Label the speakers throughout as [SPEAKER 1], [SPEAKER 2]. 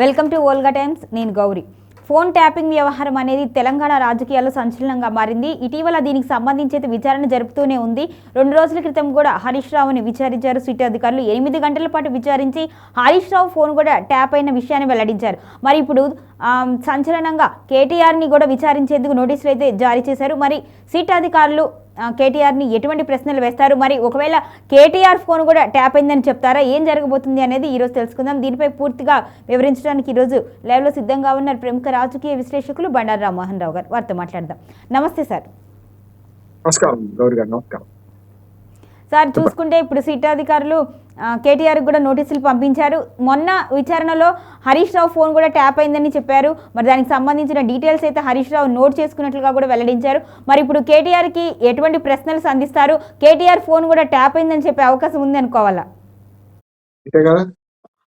[SPEAKER 1] Welcome to Olga times నేను Gauri. Phone tapping వ్యవహారం అనేది తెలంగాణ రాజకీయాల్లో సంచలనంగా మారింది. ఇటీవల దీనికి సంబంధించి విచారణ జరుపుతూనే ఉంది. రెండు రోజుల క్రితం కూడా హరీష్ రావుని విచారించారు. సిటీ అధికారులు ఎనిమిది గంటల పాటు విచారించి హరీష్ రావు ఫోన్ కూడా ట్యాప్ అయిన విషయాన్ని వెల్లడించారు. మరి ఇప్పుడు సంచలనంగా కేటీఆర్ని కూడా విచారించేందుకు నోటీసులు అయితే జారీ చేశారు. మరి సిట్ అధికారులు కేటీఆర్ని ఎటువంటి ప్రశ్నలు వేస్తారు? మరి ఒకవేళ కేటీఆర్ ఫోన్ కూడా ట్యాప్ అయిందని చెప్తారా? ఏం జరగబోతుంది అనేది ఈరోజు తెలుసుకుందాం. దీనిపై పూర్తిగా వివరించడానికి ఈరోజు లైవ్లో సిద్ధంగా ఉన్నారు ప్రముఖ రాజకీయ విశ్లేషకులు బండారు రామ్మోహన్ రావు గారు. వారితో మాట్లాడదాం. నమస్తే సార్.
[SPEAKER 2] నమస్కారం. నమస్కారం.
[SPEAKER 1] సార్ చూసుకుంటే ఇప్పుడు సిట్ ఆ, కేటీఆర్ కూడా నోటీసులు పంపించారు. మొన్న విచారణలో హరీష్ రావు ఫోన్ కూడా ట్యాప్ అయిందని చెప్పారు. మరి దానికి సంబంధించిన డీటెయిల్స్ అయితే హరీష్ రావు నోట్ చేసుకున్నట్లుగా కూడా వెల్లడించారు. మరి ఇప్పుడు కేటీఆర్కి ఎటువంటి ప్రశ్నలు సంధిస్తారు? కేటీఆర్ ఫోన్ కూడా ట్యాప్ అయిందని చెప్పే అవకాశం ఉంది అనుకోవాలా?
[SPEAKER 2] అంతే కదా?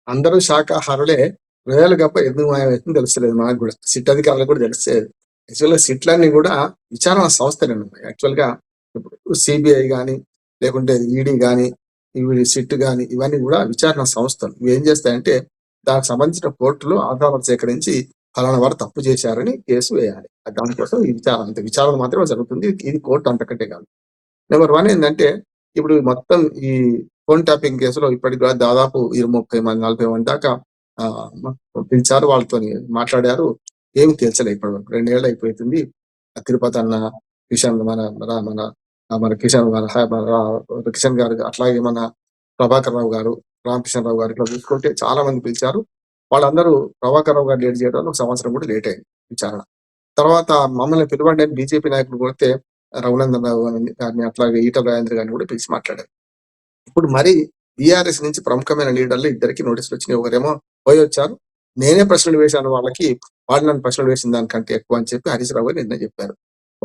[SPEAKER 2] అందరూ శాఖాహారులే. రొయ్యలు గప్ప ఎందుకు మాయమవుతుందో తెలుస్తలేదు మనకు కూడా. సిట్ అధికారులకు కూడా తెలుస్తలేదు. యాక్చువల్గా సిట్లన్నీ కూడా విచారణ సంస్థలే యాక్చువల్గా ఇప్పుడు సిబిఐ కానీ లేకుంటే ఈడీ కానీ ఇవి సిట్ కానీ ఇవన్నీ కూడా విచారణ సంస్థలు. ఇవి ఏం చేస్తాయంటే దానికి సంబంధించిన కోర్టులో ఆధారాలు సేకరించి ఫలానా వారు తప్పు చేశారని కేసు వేయాలి. దానికోసం ఈ విచారణ అంతే విచారణ మాత్రమే జరుగుతుంది. ఇది కోర్టు అంతకంటే కాదు. నెంబర్ వన్ ఏంటంటే ఇప్పుడు మొత్తం ఈ ఫోన్ ట్యాపింగ్ కేసులో ఇప్పటికి కూడా దాదాపు ఇరవై ముప్పై మంది నలభై మంది దాకా పిలిచారు. వాళ్ళతో మాట్లాడారు. ఏమి తేల్చలే ఇప్పటి వరకు రెండేళ్ళు అయిపోతుంది. తిరుపతి అన్న విషయంలో మన మన మన కిషన్ మన మన కిషన్ గారు అట్లాగే మన ప్రభాకర్ రావు గారు రామకృష్ణ రావు గారు ఇట్లా చూసుకుంటే చాలా మంది పిలిచారు. వాళ్ళందరూ ప్రభాకర్ రావు గారు లేట్ చేయడం ఒక సంవత్సరం కూడా లేట్ అయింది విచారణ. తర్వాత మమ్మల్ని పిలవండి అని బీజేపీ నాయకులు కొడితే రఘునందన్ రావు గారిని గారిని అట్లాగే ఈటల రాజేంద్ర గారిని కూడా పిలిచి మాట్లాడారు. ఇప్పుడు మరి బీఆర్ఎస్ నుంచి ప్రముఖమైన లీడర్లు ఇద్దరికి నోటీసులు వచ్చినాయి. ఒకరేమో పోయి వచ్చారు. నేనే ప్రశ్నలు వేశాను వాళ్ళకి వాళ్ళు నన్ను ప్రశ్నలు వేసిన దానికంటే ఎక్కువ అని చెప్పి హరీష్ రావు గారు నిన్న చెప్పారు.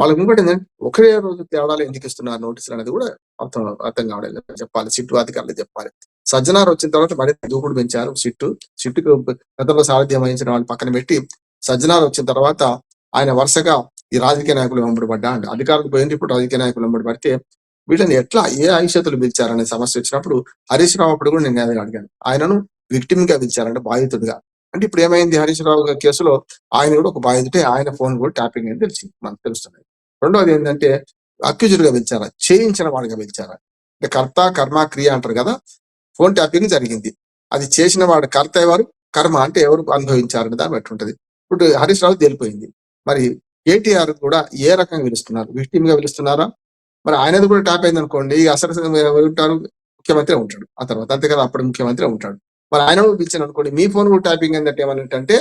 [SPEAKER 2] వాళ్ళకి ఇంకోటి ఏంటంటే ఒకే రోజు తేడాలు ఎందుకు ఇస్తున్నారు? నోటీసులు అనేది కూడా అర్థం అర్థం కావడం చెప్పాలి. సిట్టు అధికారులు చెప్పాలి. సజ్జనార్ వచ్చిన తర్వాత మరింత దూకుడు పెంచారు సిట్టు. సిట్టుకు గతంలో సారథ్యం వహించిన వాళ్ళు పక్కన పెట్టి సజ్జనార్ వచ్చిన తర్వాత ఆయన వరుసగా ఈ రాజకీయ నాయకులు వెంబడిపడ్డా అండి అధికారులకు పోయింది. ఇప్పుడు రాజకీయ నాయకులు వెంబడిపడితే వీళ్ళని ఎట్లా ఏ ఐషతులు పిలిచారనే సమస్య వచ్చినప్పుడు హరీష్ రావు అప్పుడు కూడా నేను అడిగాను. ఆయనను విక్టిమ్గా పిలిచారంటే బాధితుడిగా. అంటే ఇప్పుడు ఏమైంది హరీష్ రావు గారి కేసులో? ఆయన కూడా ఒక బాధితుడే. ఆయన ఫోన్ కూడా ట్యాపింగ్ అని తెలిసింది. మనకు తెలుస్తుంది రెండోది ఏంటంటే అక్యూజ్డ్గా పిలిచారా చేయించిన వాడిగా పిలిచారా అంటే కర్త కర్మ క్రియ అంటారు కదా? ఫోన్ ట్యాపింగ్ జరిగింది. అది చేసిన వాడు కర్త ఎవరు? కర్మ అంటే ఎవరు అనుభవించారని దాన్ని బట్టి ఉంటది. ఇప్పుడు హరీష్ రావు తేలిపోయింది. మరి కేటీఆర్ కూడా ఏ రకంగా పిలుస్తున్నారు విక్టిమ్గా పిలుస్తున్నారా మరి ఆయనది కూడా టాప్ అయింది అనుకోండి అసలు ఉంటారు? ముఖ్యమంత్రి ఉంటాడు. ఆ తర్వాత అంతే కదా అప్పుడు ముఖ్యమంత్రి ఉంటాడు. మరి ఆయన కూడా పిలిచాను అనుకోండి మీ ఫోన్ కూడా ట్యాపింగ్ ఏంటంటే ఏమనంటే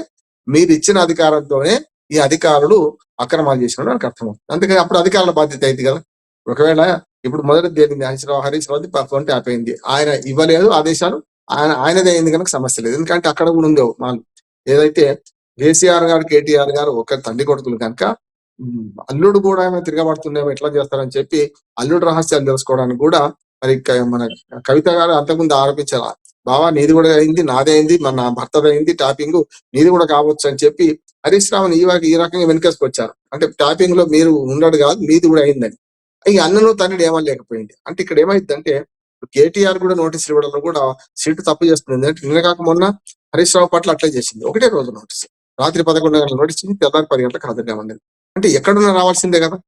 [SPEAKER 2] మీరు ఇచ్చిన అధికారంతోనే ఈ అధికారులు అక్రమాలు చేసినాడు నాకు అర్థమవుతుంది. అందుకని అప్పుడు అధికారుల బాధ్యత అయింది కదా. ఒకవేళ ఇప్పుడు మొదటి తేలింది హరీష్ రావు హరీష్ రావు అయింది. ఆయన ఇవ్వలేదు ఆదేశాలు ఆయన ఆయనదే అయింది కనుక సమస్య లేదు. ఎందుకంటే అక్కడ కూడా ఉంది మాలు. ఏదైతే కేసీఆర్ గారు కేటీఆర్ గారు ఒక తండ్రి కొడుకులు కనుక అల్లుడు కూడా ఏమైనా తిరగబడుతుందేమో ఎట్లా చేస్తారని చెప్పి అల్లుడు రహస్యాలు తెలుసుకోవడానికి కూడా మరి మన కవిత గారు అంతకుముందు ఆరోపించారు. బావా నీది కూడా అయింది నాదే అయింది మన నా భర్తది అయింది టాపింగ్ నీది కూడా కావచ్చు అని చెప్పి హరీష్ రావుని ఈ ఈ రకంగా వెనుకేసుకొచ్చారు అంటే టాపింగ్లో మీరు ఉండడు కాదు మీది కూడా అయిందని. ఈ అన్నను తండ్రి ఏమనలేకపోయింది. అంటే ఇక్కడ ఏమైందంటే కేటీఆర్ కూడా నోటీసులు ఇవ్వడంలో కూడా సీటు తప్పు చేస్తుంది. అంటే నిన్న కాక మొన్న హరీష్ రావు పట్ల అట్లే చేసింది. ఒకటే రోజు నోటీస్. రాత్రి పదకొండు గంటల నోటీస్ ఇచ్చింది తెల్లారి పది గంటలకు హాజరుగామన్నది అంటే ఎక్కడున్నా రావాల్సిందే కదా.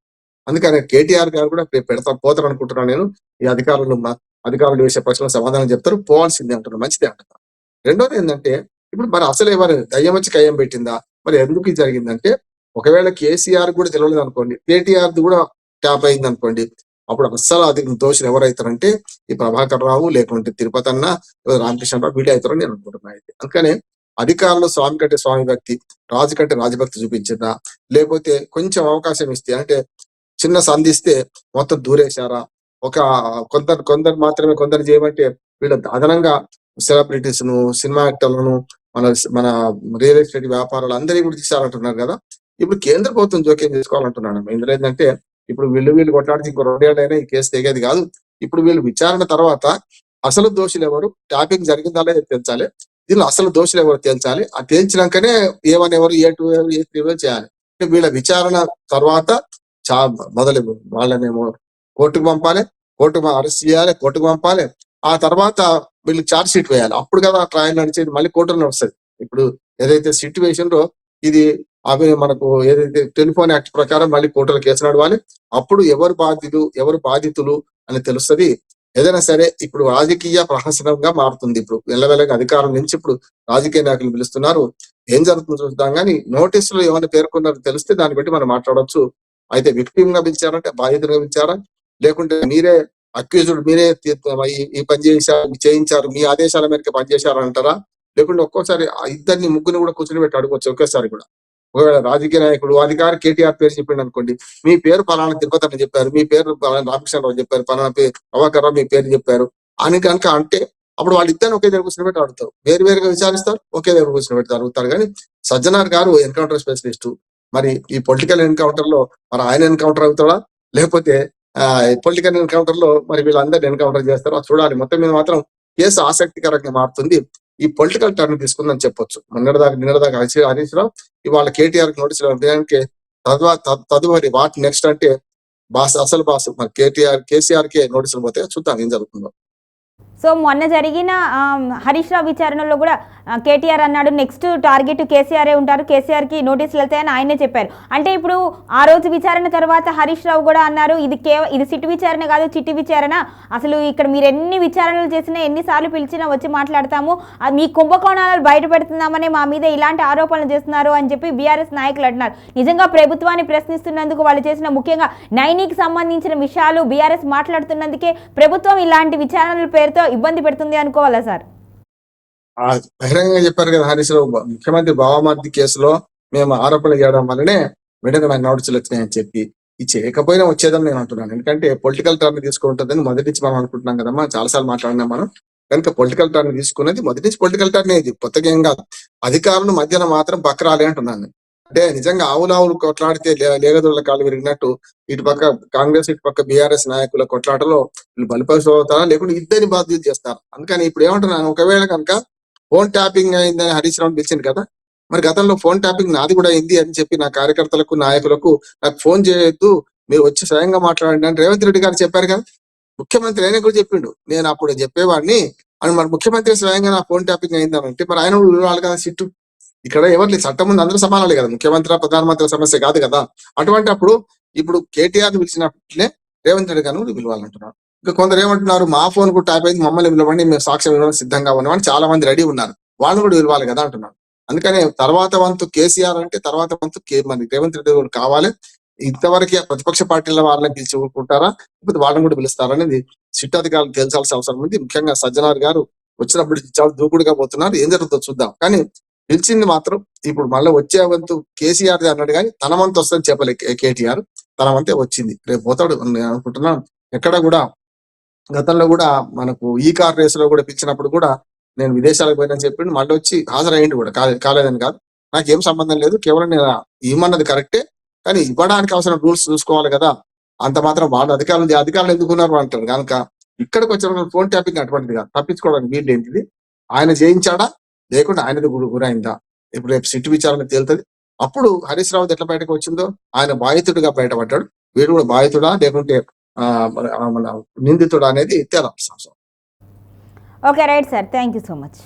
[SPEAKER 2] అందుకని కేటీఆర్ గారు కూడా పెడతా పోతారు అనుకుంటున్నాను నేను. ఈ అధికారులు మా- అధికారులు వేసే ప్రశ్నలు సమాధానం చెప్తారు. పోవాల్సిందే అంటున్నారు. మంచిదే అంటున్నారు. రెండోది ఏంటంటే ఇప్పుడు మరి అసలు ఎవరు దయ్యం వచ్చి కయ్యం పెట్టిందా? మరి ఎందుకు ఇది జరిగిందంటే ఒకవేళ కేసీఆర్ కూడా తెలియలేదు అనుకోండి కేటీఆర్ కూడా ట్యాప్ అయింది అనుకోండి అప్పుడు అస్సలు అది దోషులు ఎవరైతారంటే ఈ ప్రభాకర్ రావు లేకుంటే తిరుపతి అన్న రామకృష్ణరావు రామకృష్ణ రావు అవుతారని నేను అనుకుంటున్నాను అయితే. అందుకనే అధికారులు స్వామి కంటే స్వామి భక్తి రాజు కంటే రాజభక్తి చూపించిందా లేకపోతే కొంచెం అవకాశం ఇస్తే అంటే చిన్న సంధిస్తే మొత్తం దూరేశారా ఒక కొందరు కొందరు మాత్రమే కొందరు చేయమంటే వీళ్ళ అదనంగా సెలబ్రిటీస్ను సినిమా యాక్టర్లను మన మన రియల్ ఎస్టేట్ వ్యాపారాలు అందరినీ కూడా తీసారంటున్నారు కదా. ఇప్పుడు కేంద్ర ప్రభుత్వం జోక్యం చేసుకోవాలంటున్నాను ఇందులో ఏంటంటే ఇప్పుడు వీళ్ళు వీళ్ళు కొట్లాడితే ఇంకో రెండేళ్ళైనా ఈ కేసు తెగేది కాదు. ఇప్పుడు వీళ్ళు విచారణ తర్వాత అసలు దోషులు ఎవరు? ట్యాపింగ్ జరిగిందా లేదో తేల్చాలి. దీనిలో అసలు దోషులు ఎవరు తేల్చాలి? ఆ తేల్చినాకనే ఏమని ఎవరు ఏ టూ ఎవరు ఏ త్రీ ఎవరు చేయాలి. వీళ్ళ విచారణ తర్వాత చా మొదలు వాళ్ళనేమో కోర్టుకు పంపాలి కోర్టుకు అరెస్ట్ చేయాలి కోర్టుకు పంపాలి. ఆ తర్వాత వీళ్ళు చార్జ్ షీట్ వేయాలి. అప్పుడు కదా ట్రయల్ నడిచేది. మళ్ళీ కోర్టులో నడుస్తుంది ఇప్పుడు ఏదైతే సిట్యువేషన్ ఇది అవి మనకు ఏదైతే టెలిఫోన్ యాక్ట్ ప్రకారం మళ్ళీ కోర్టులో కేసు నడవాలి. అప్పుడు ఎవరు బాధితులు ఎవరు బాధితులు అని తెలుస్తది. ఏదైనా సరే ఇప్పుడు రాజకీయ ప్రహసనంగా మారుతుంది. ఇప్పుడు వెళ్ళవెళ్ళగా అధికారం నుంచి ఇప్పుడు రాజకీయ నాయకులు పిలుస్తున్నారు. ఏం జరుగుతుందో చూద్దాం కానీ నోటీసులు ఏమైనా పేర్కొన్నారో తెలిస్తే దాన్ని బట్టి మనం మాట్లాడవచ్చు అయితే విక్టిమ్గా పిలిచారంటే బాధితులుగా పిలిచారా? లేకుంటే మీరే అక్యూజుడు మీరే ఈ- పని చేశారు చేయించారు మీ ఆదేశాల మేరకు పని చేశారు అంటారా లేకుంటే ఒక్కోసారి ఇద్దరిని ముగ్గురిని కూడా కూర్చొని పెట్టి అడగవచ్చు ఒకేసారి కూడా. ఒకవేళ రాజకీయ నాయకుడు అధికారి కేటీఆర్ పేరు చెప్పిండు అనుకోండి మీ పేరు పలానా తిరుపతి అని చెప్పారు మీ పేరు పలానా రామకృష్ణరావు చెప్పారు పలానా పేరు ప్రభాకర్ మీ పేరు చెప్పారు. అని కనుక అంటే అప్పుడు వాళ్ళిద్దరిని ఒకే దగ్గర కూర్చొని పెట్టి అడుగుతారు. వేరు వేరుగా విచారిస్తారు ఒకే దగ్గర కూర్చొని పెట్టి అడుగుతారు. కానీ సజ్జనార్ గారు ఎన్కౌంటర్ స్పెషలిస్ట్. మరి ఈ పొలిటికల్ ఎన్కౌంటర్లో మరి ఆయన ఎన్కౌంటర్ అవుతాడా? లేకపోతే పొలిటికల్ ఎన్కౌంటర్లో మరి వీళ్ళందరినీ ఎన్కౌంటర్ చేస్తారు. అది చూడాలి. మొత్తం మీద మాత్రం కేసు ఆసక్తికరంగా మారుతుంది. ఈ పొలిటికల్ టర్న్ తీసుకుందని చెప్పొచ్చు. నిన్నటిదాకా నిన్నటిదాకా హరీష్ హరీష్ రావు ఇవాళ కేటీఆర్ నోటీసులు అందడానికి తద్వా తదుపరి వాట్ నెక్స్ట్ అంటే బాస్ అసలు బాస్ మరి కేటీఆర్ కేసీఆర్ కే నోటీసులు పోతే చూద్దాం ఏం జరుగుతుందో.
[SPEAKER 1] సో మొన్న జరిగిన హరీష్ రావు విచారణలో కూడా కేటీఆర్ అన్నాడు నెక్స్ట్ టార్గెట్ కేసీఆరే ఉంటారు కేసీఆర్కి నోటీసులు వెళ్తాయని ఆయనే చెప్పారు. అంటే ఇప్పుడు ఆ రోజు విచారణ తర్వాత హరీష్ రావు కూడా అన్నారు ఇది కేవ ఇది సిట్ విచారణ కాదు చిట్టి విచారణ. అసలు ఇక్కడ మీరు ఎన్ని విచారణలు చేసినా ఎన్నిసార్లు పిలిచినా వచ్చి మాట్లాడతాము. అది మీ కుంభకోణాలు బయటపెడుతున్నామని మా మీద ఇలాంటి ఆరోపణలు చేస్తున్నారు అని చెప్పి బీఆర్ఎస్ నాయకులు అంటున్నారు. నిజంగా ప్రభుత్వాన్ని ప్రశ్నిస్తున్నందుకు వాళ్ళు చేసిన ముఖ్యంగా నైనీకి సంబంధించిన విషయాలు బీఆర్ఎస్ మాట్లాడుతున్నందుకే ప్రభుత్వం ఇలాంటి విచారణల పేరుతో ఇబ్బంది పెడుతుంది అనుకోవాలా సార్?
[SPEAKER 2] బహిరంగంగా చెప్పారు కదా హరీష్ రావు ముఖ్యమంత్రి బావమర్ది కేసులో మేము ఆరోపణలు చేయడం వల్లనే వెంటనే నాకు నోటీసులు వచ్చినాయని చెప్పి ఇది చేయకపోయినా వచ్చేదని నేను అంటున్నాను. ఎందుకంటే పొలిటికల్ టర్న్ తీసుకుంటుందని మొదటి నుంచి మనం అనుకుంటున్నాం కదమ్మా చాలాసార్లు మాట్లాడినాం మనం. కనుక పొలిటికల్ టర్న్ తీసుకున్నది మొదటి నుంచి పొలిటికల్ టర్న్ ఇది కొత్తగా కాదు. అధికారులు మధ్యన మాత్రం పక్కరాలే అంటున్నాను అంటే నిజంగా ఆవులావులు ఆవులు కొట్లాడితే లే- కాలు విరిగినట్టు ఇటు పక్క కాంగ్రెస్ ఇటు పక్క బీఆర్ఎస్ నాయకుల కొట్లాటలో వీళ్ళు బలిపశు లేకుంటే ఇద్దరిని బాధ్యత చేస్తారు? అందుకని ఇప్పుడు ఏమంటున్నాను ఒకవేళ కనుక ఫోన్ ట్యాపింగ్ అయిందని హరీష్ రావు పిలిచింది కదా మరి గతంలో ఫోన్ ట్యాపింగ్ నాది కూడా అయింది అని చెప్పి నా కార్యకర్తలకు నాయకులకు నాకు ఫోన్ చేయొద్దు మీరు వచ్చి స్వయంగా మాట్లాడండి అని రేవంత్ రెడ్డి గారు చెప్పారు కదా ముఖ్యమంత్రి ఆయన కూడా చెప్పిండు. నేను అప్పుడు చెప్పేవాడిని అని మరి ముఖ్యమంత్రి స్వయంగా నా ఫోన్ ట్యాపింగ్ అయిందని అంటే మరి ఆయన కూడా కదా సిట్టు. ఇక్కడ ఎవరు చట్టం ముందు అందరూ సమానాలే కదా. ముఖ్యమంత్రి ప్రధానమంత్రి సమస్య కాదు కదా. అటువంటి అప్పుడు ఇప్పుడు కేటీఆర్ పిలిచినట్లే రేవంత్ రెడ్డి గారిని కూడా పిలవాలంటున్నారు ఇంకా కొందరు ఏమంటున్నారు మా ఫోన్ కూడా ట్యాప్ అయింది మమ్మల్ని పిలవండి మేము సాక్ష్యం ఇవ్వడం సిద్ధంగా ఉన్నామని చాలా మంది రెడీ ఉన్నారు. వాళ్ళని కూడా పిలవాలి కదా అంటున్నారు. అందుకనే తర్వాత వంతు కేసీఆర్ అంటే తర్వాత వంతు కే మరి రేవంత్ రెడ్డి కూడా కావాలి. ఇంతవరకే ప్రతిపక్ష పార్టీల వాళ్ళని పిలిచి ఊరుకుంటారా? లేకపోతే వాళ్ళని కూడా పిలుస్తారనేది సిట్ అధికారులు తేల్చాల్సిన అవసరం ఉంది. ముఖ్యంగా సజ్జనార్ గారు వచ్చినప్పుడు చాలా దూకుడుగా పోతున్నారు. ఏం జరుగుతుందో చూద్దాం. కానీ గెలిచింది మాత్రం ఇప్పుడు మళ్ళీ వచ్చే వంతు కేసీఆర్ అన్నాడు కానీ తన వంతు వస్తుంది చెప్పలే కేటీఆర్. తన వంతే వచ్చింది. రేపు పోతాడు నేను అనుకుంటున్నాను. ఎక్కడ కూడా గతంలో కూడా మనకు ఈ కార్ రేస్లో కూడా పిలిచినప్పుడు కూడా నేను విదేశాలకు పోయినని చెప్పిండు. మళ్ళీ వచ్చి హాజరయ్యిండు కూడా. కాలే- కాలేదని కాదు. నాకేం సంబంధం లేదు. కేవలం నేను ఇవ్వమన్నది కరెక్టే. కానీ ఇవ్వడానికి అవసరం రూల్స్ చూసుకోవాలి కదా. అంత మాత్రం వాళ్ళ అధికారులు అధికారులు ఎందుకున్నారు అంటారు కనుక ఇక్కడికి వచ్చిన ఫోన్ ట్యాపింగ్ అటువంటిది కాదు. తప్పించుకోవడానికి వీలు ఏంటిది ఆయన చేయించాడా లేకుండా ఆయనది గురి గురైందా? ఇప్పుడు రేపు సిట్టు విచారణ తేలుతుంది. అప్పుడు హరీష్ రావు ఎట్లా బయటకు వచ్చిందో? ఆయన బాధితుడిగా బయటపడ్డాడు. వీడు కూడా బాధితుడా? లేకుంటే మన- మన నిందితుడా అనేది తేలాల్సిన అవసరం
[SPEAKER 1] okay right sir thank you so much